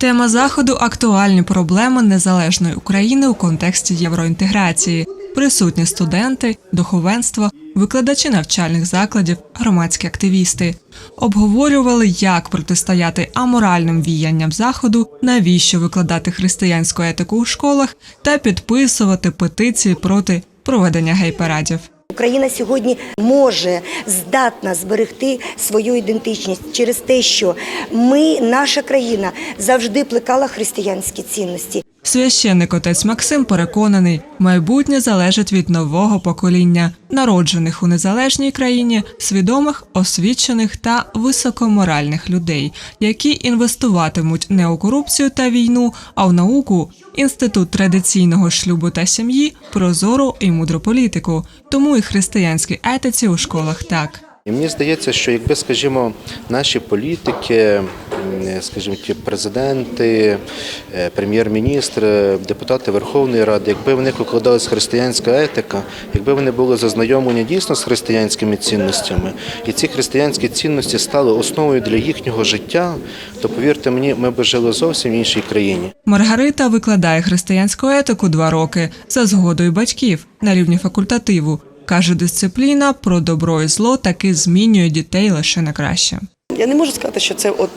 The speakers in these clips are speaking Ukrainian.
Тема заходу актуальні проблеми незалежної України у контексті євроінтеграції. Присутні студенти, духовенство, викладачі навчальних закладів, громадські активісти обговорювали, як протистояти аморальним віянням заходу, навіщо викладати християнську етику у школах та підписувати петиції проти проведення гей-парадів. Україна сьогодні може здатна зберегти свою ідентичність через те, що ми, наша країна, завжди плекала християнські цінності. Священник отець Максим переконаний, майбутнє залежить від нового покоління, народжених у незалежній країні, свідомих, освічених та високоморальних людей, які інвестуватимуть не у корупцію та війну, а в науку, інститут традиційного шлюбу та сім'ї, прозору і мудру політику. Тому і християнській етиці у школах так. І мені здається, що якби, скажімо, наші політики, скажімо, ті президенти, е, прем'єр-міністр, депутати Верховної Ради, якби в них викладалась християнська етика, якби вони були зазнайомлені дійсно з християнськими цінностями, і ці християнські цінності стали основою для їхнього життя, то повірте мені, ми б жили зовсім в іншій країні. Маргарита викладає християнську етику два роки за згодою батьків на рівні факультативу. Каже, дисципліна про добро і зло таки змінює дітей лише на краще. Я не можу сказати, що це от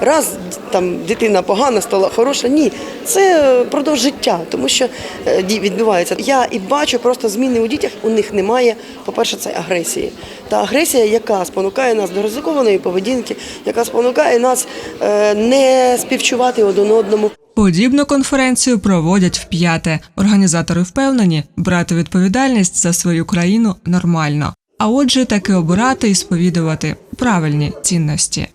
раз там дитина погана стала хороша. Ні, це е, продовж життя, тому що е, відбувається. Я і бачу просто зміни у дітях. У них немає, по-перше, це агресії. Та агресія, яка спонукає нас до ризикованої поведінки, яка спонукає нас е, не співчувати один одному. Подібну конференцію проводять вп'яте. Організатори впевнені, брати відповідальність за свою країну нормально. А отже, таки обирати і сповідувати правильні цінності.